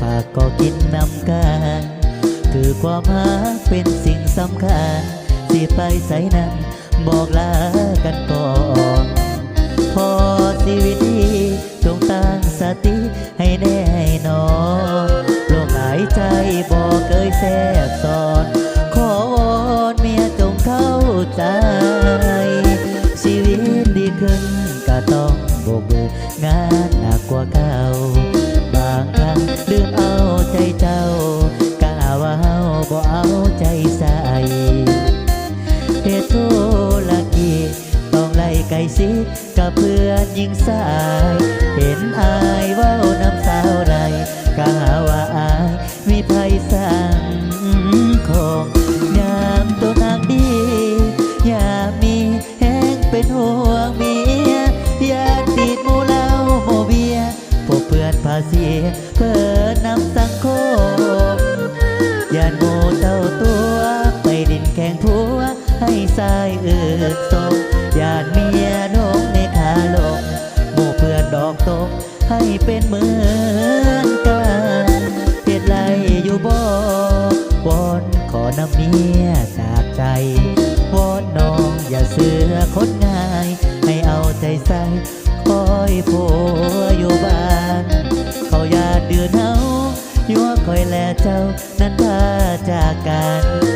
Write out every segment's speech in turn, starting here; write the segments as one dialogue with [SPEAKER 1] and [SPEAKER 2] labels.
[SPEAKER 1] ฝากก็กินนำกัน คือความหาเป็นสิ่งสำคัญสิไปใส่นั้นบอกลากันก่อน พอชีวิตดีจงตั้งสติให้แน่นอนลมหายใจบอกเคยแทรกซ้อน ขอวอนเมียจงเข้าใจ สิกับเพื่อนยิงสาย เห็นอายว้าน้ำสาวไรก็หาว่าอายมีภัยสั่งของงามตัวนางดีอย่ามีแห้งเป็นห่วงเมียอย่าติดมูเหล้าโมเบียพวกเพื่อนภาเสีเพื่อนำสังคมย่าโมเจ้าตัวไปดินแข่งผัวให้สายอื่นสมย่าเมีย เป็นเหมือนกันเหตุไรอยู่บ่วอนขอนำเมียจากใจวอนน้องอย่าเสือคนง่าย ให้เอาใจใส่คอยผัวอยู่บ้าน เขาอย่าเดือดเฮายัวคอยแลเจ้านั้นพาจากกัน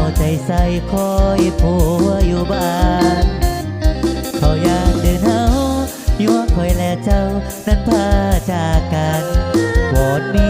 [SPEAKER 1] เอาใจใส่คอยผัวอยู่บ้านเขาอยากเดินเฮายัวคอยแลเจ้านั้นพาจากกันวอดมี